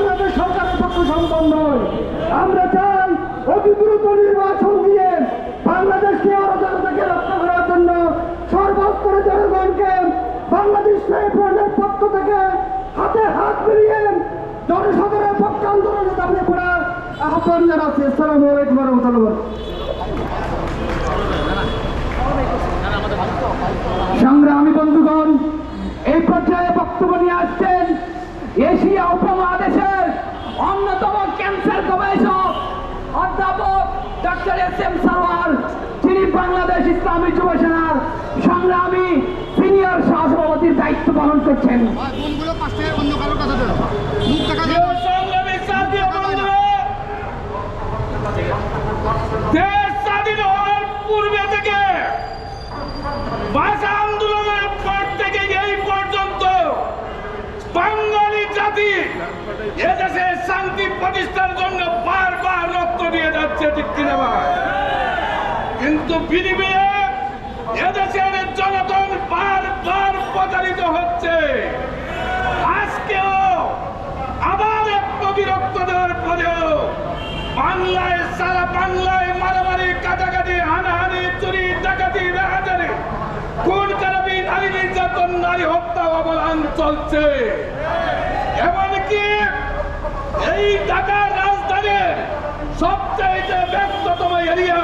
বাংলাদেশ সরকারের আমরা চাই অতি দ্রুত নির্বাচন দিয়ে বাংলাদেশকে অরাজক থেকে রক্ষা করার জন্য জনগণকে বাংলাদেশ পক্ষ থেকে হাতে হাত মিলিয়ে জনসাধারণের পক্ষে আন্দোলনে আহ্বান জানাচ্ছি। আলাইকুম রহমতুল্লাহ। সংগ্রামী বন্ধুগণ, এই পর্যায়ে বক্তব্য নিয়ে আসছেন এশিয়া উপমহাদেশের অন্যতম ক্যান্সার গবেষক, অধ্যাপক ডক্টর এস এম সারওয়ার, যিনি বাংলাদেশ ইসলামী যুব সেনার সংগ্রামী সিনিয়র সহসভাপতির দায়িত্ব পালন করছেন ফোনগুলো পাশে অন্য কারোর কাছে দেন মুখ দেখা যাবে না। সংগ্রামী সাথী বন্ধুরা দেশ স্বাধীন হওয়ার পূর্বে থেকে ভাষা আন্দোলনের পর থেকে এই পর্যন্ত বাঙালি জাতি এদেশে শান্তি প্রতিষ্ঠার জন্য বারবার রক্ত দিয়ে যাচ্ছে ঠিক কিনা? কিন্তু বিনিময়ে এদেশের জনগণ বারবার প্রতারিত হচ্ছে আজকেও আবার একটু বিরক্ত দেওয়ার পরেও বাংলায়, সারা বাংলায় মারামারি, কাটাকাটি, হানাহানি, চুরি, ডাকাতি রাহাজারি খুন খারাপি নারী নির্যাতন, নারী হত্যা অবদান চলছে এমনকি এই ঢাকার রাজধানীর সবচাইতে ব্যস্ততম এরিয়া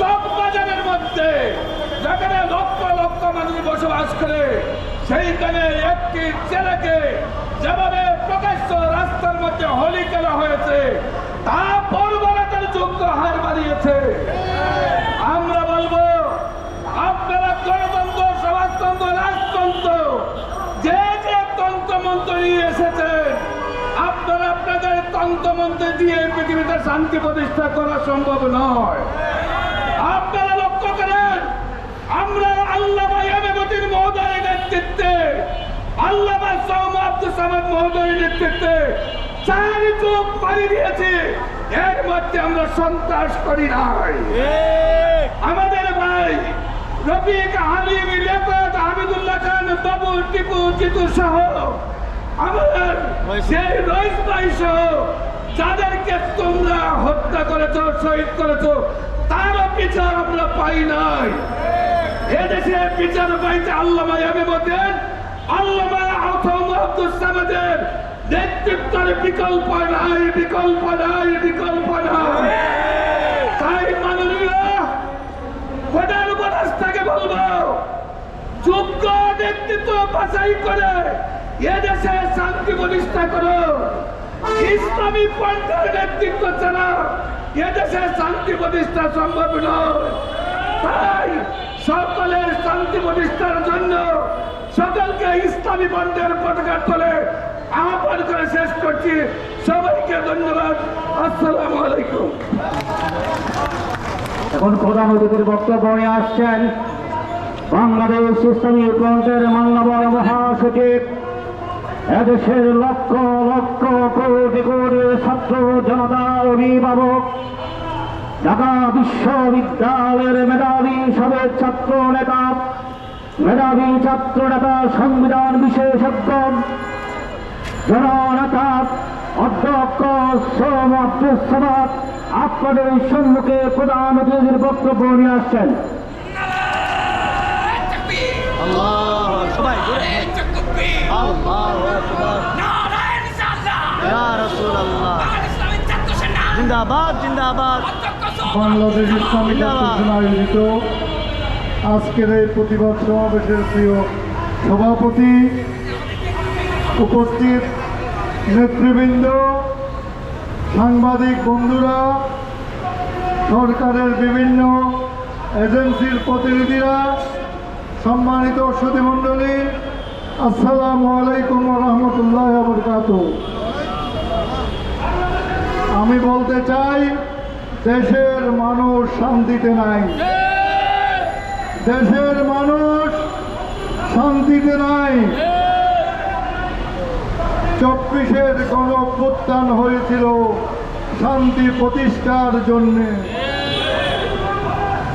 চকবাজারের মধ্যে। যেখানে লক্ষ লক্ষ মানুষ বসবাস করে, সেইখানে একটি ছেলেকে যেভাবে প্রকাশ্য রাস্তার মধ্যে হোলি খেলা হয়েছে, তা পরবরাতের যোগ্য হার বাড়িয়েছে। আমরা তন্ত্রমন্ত্র দিয়ে পৃথিবীতে শান্তি প্রতিষ্ঠা করা সম্ভব নয়। আপনারা লক্ষ্য করেন আমরা আল্লাহ এমগতির মহোদয়ের নেতৃত্বে আল্লাহ সৌম আব্দুল সামাদ মহোদয়ের নেতৃত্বে চার যুগ পাড়ি দিয়েছি। এর মধ্যে আমরা সন্ত্রাস করি নাই। আমাদের ভাই রফিক হালিম লেপত হামিদুল্লাহ খান বাবু টিপু জিতু সহ আমাদের সেই সহ যাদেরকে তোমরা হত্যা করেছ, শহীদ করেছ, তারও বিচার আমরা পাই নাই। এদেশে বিচার পাইতে আল্লামা এমে বলতেন আল্লামা সামাদের নেতৃত্বের বিকল্প নাই বিকল্প নাই, বিকল্প বলব নেতৃত্ব বাছাই করে এদেশে শান্তি প্রতিষ্ঠা করো। ইসলামী পন্থার নেতৃত্ব ছাড়া এদেশে শান্তি প্রতিষ্ঠা সম্ভব নয়। তাই সকলের শান্তি প্রতিষ্ঠার জন্য সকলকে ইসলামী বন্ধের পতাকা তোলে আহ্বান করে শেষ করছি। সবাইকে ধন্যবাদ। আসসালামু আলাইকুম। এখন প্রধান অতিথির বক্তব্য আসছেন বাংলাদেশ ইসলামী ফ্রন্টের মান্যবর মহাসচিব এদেশের লক্ষ লক্ষ কোটি কোটি ছাত্র জনতা অভিভাবক, ঢাকা বিশ্ববিদ্যালয়ের মেধাবী সবের ছাত্র নেতা, মেধাবী ছাত্র নেতা, সংবিধান বিশেষজ্ঞ, জননেতা, অধ্যক্ষ সোম আপনাদের সম্মুখে প্রধান বক্তব্য নিয়ে আসছেন। জিন্দাবাদ জিন্দাবাদ। বাংলাদেশ ইসলামী ছাত্র আয়োজিত আজকের এই প্রতিবাদ সমাবেশের প্রিয় সভাপতি উপস্থিত নেতৃবৃন্দ সাংবাদিক বন্ধুরা সরকারের বিভিন্ন এজেন্সির প্রতিনিধিরা সম্মানিত সুধীমণ্ডলী আসসালামু আলাইকুম রহমতুল্লাহ বরকাত আমি বলতে চাই, দেশের মানুষ শান্তিতে নাই। দেশের মানুষ শান্তিতে নাই। চব্বিশের গণ অভ্যুত্থান হয়েছিল শান্তি প্রতিষ্ঠার জন্যে।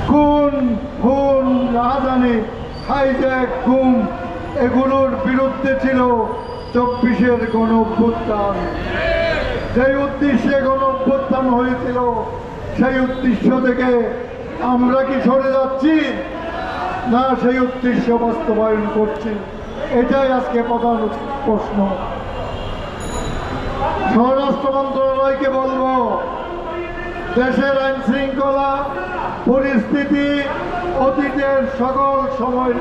খুন খুন রাজধানী হাইজ্যাক, খুন, এগুলোর বিরুদ্ধে ছিল চব্বিশের গণ অভ্যুত্থান সেই উদ্দেশ্যে গণ অভ্যুত্থান হয়েছিল, সেই উদ্দেশ্য থেকে আমরা কি সরে যাচ্ছি? না, সেই উদ্দেশ্য বাস্তবায়ন করছি। এটাই আজকে প্রধান প্রশ্ন। স্বরাষ্ট্র মন্ত্রণালয়কে বলব, দেশের আইন শৃঙ্খলা পরিস্থিতি অতীতের সকল সময়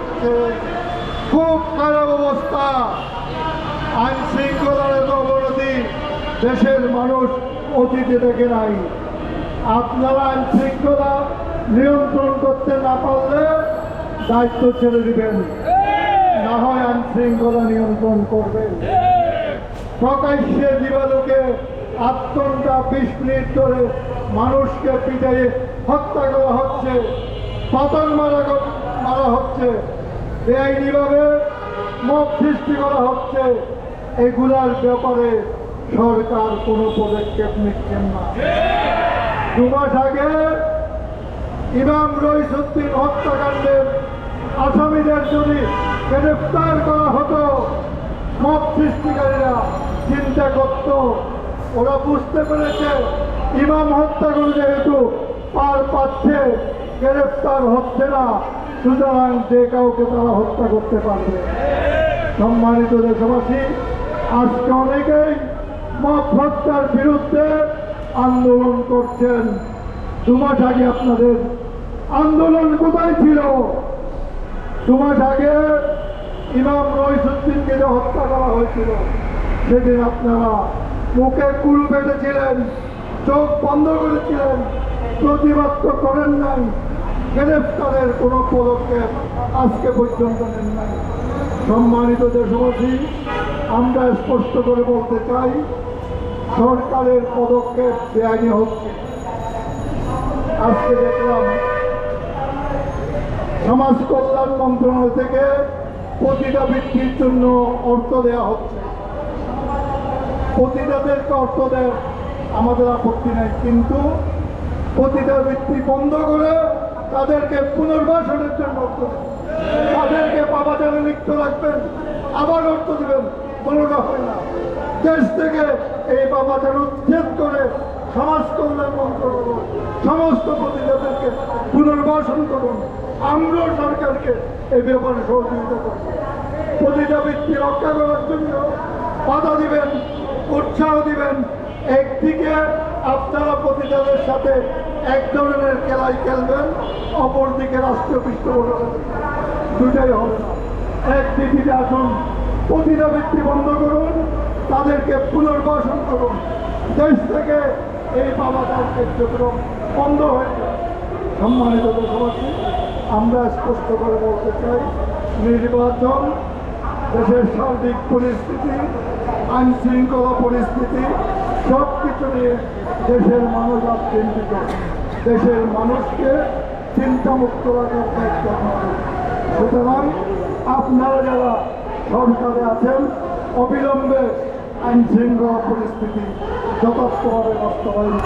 খুব খারাপ অবস্থা। আইন শৃঙ্খলার এত দেশের মানুষ অতীতে দেখে নাই। আপনারা আইন শৃঙ্খলা নিয়ন্ত্রণ করতে না পারলে দায়িত্ব ছেড়ে দিবেন। না হয় আইন শৃঙ্খলা নিয়ন্ত্রণ করবেন। প্রকাশ্যে দিবালোকে আধ ঘণ্টা বিশ মিনিট ধরে মানুষকে পিটাইয়ে হত্যা করা হচ্ছে পতন মারা মারা হচ্ছে, বেআইনিভাবে মত সৃষ্টি করা হচ্ছে। এগুলার ব্যাপারে সরকার কোনো পদক্ষেপ নিচ্ছেন না। দু মাস আগে ইমাম রইসুদ্দিন হত্যাকাণ্ডের আসামিদের যদি গ্রেফতার করা হতো মত সৃষ্টিকারীরা চিন্তা করত। ওরা বুঝতে পেরেছে ইমাম হত্যা করে যেহেতু পার পাচ্ছে, গ্রেফতার হচ্ছে না। সুতরাং যে কাউকে তারা হত্যা করতে পারবে। সম্মানিত দেশবাসী, আজকে অনেকেই মত হত্যার বিরুদ্ধে আন্দোলন করছেন। দু মাস আগে আপনাদের আন্দোলন কোথায় ছিল? দু মাস আগে ইমাম রইসুদ্দিনকে যে হত্যা করা হয়েছিল, সেদিন আপনারা মুখে কুল পেটেছিলেন, চোখ বন্ধ করেছিলেন, প্রতিবাদ তো করেন নাই, গ্রেফতারের কোনো পদক্ষেপ আজকে পর্যন্ত নেন নাই। সম্মানিত দেশবাসী, আমরা স্পষ্ট করে বলতে চাই সরকারের পদক্ষেপ বেআইনি হচ্ছে আজকে দেখলাম সমাজ কল্যাণ মন্ত্রণালয় থেকে প্রতিটা বৃত্তির জন্য অর্থ দেওয়া হচ্ছে। প্রতিটাদেরকে অর্থ দেয়, আমাদের আপত্তি নেই। কিন্তু প্রতিটা বৃত্তি বন্ধ করে তাদেরকে পুনর্বাসনের জন্য অর্থ দেন তাদেরকে পাবাচারে লিপ্ত রাখবেন, আবার অর্থ দেবেন। কোনোটা হয় না। দেশ থেকে এই পাবাচার উচ্ছেদ করে সমাজ কল্যাণ মন্ত্রণালয়, সমস্ত প্রতিটাদেরকে পুনর্বাসন করুন। আমরাও সরকারকে এই ব্যাপারে সহযোগিতা করব। প্রতিটা বৃত্তি রক্ষা করার জন্য বাধা দিবেন, উৎসাহ দিবেন। একদিকে আপনারা প্রতিটাদের সাথে এক ধরনের খেলায় খেলবেন, অপরদিকে রাষ্ট্রীয় পৃষ্ঠপোষকতা। দুটাই হবে। এক দিকে আসুন প্রতিটা বৃত্তি বন্ধ করুন। তাদেরকে পুনর্বাসন করুন। দেশ থেকে এই বাবাদার কার্যক্রম বন্ধ হয়ে যায় সম্মানিত দেশবাসী, আমরা স্পষ্ট করে বলতে চাই, নির্বাচন, দেশের সার্বিক পরিস্থিতি আইন শৃঙ্খলা পরিস্থিতি সব কিছু নিয়ে দেশের মানুষ চিন্তিত দেশের মানুষকে চিন্তামুক্ত রাখার দায়িত্ব আমাদের। সুতরাং আপনারা যারা সরকারে আছেন, অবিলম্বে আইন শৃঙ্খলা পরিস্থিতি যথার্থভাবে বাস্তবায়ন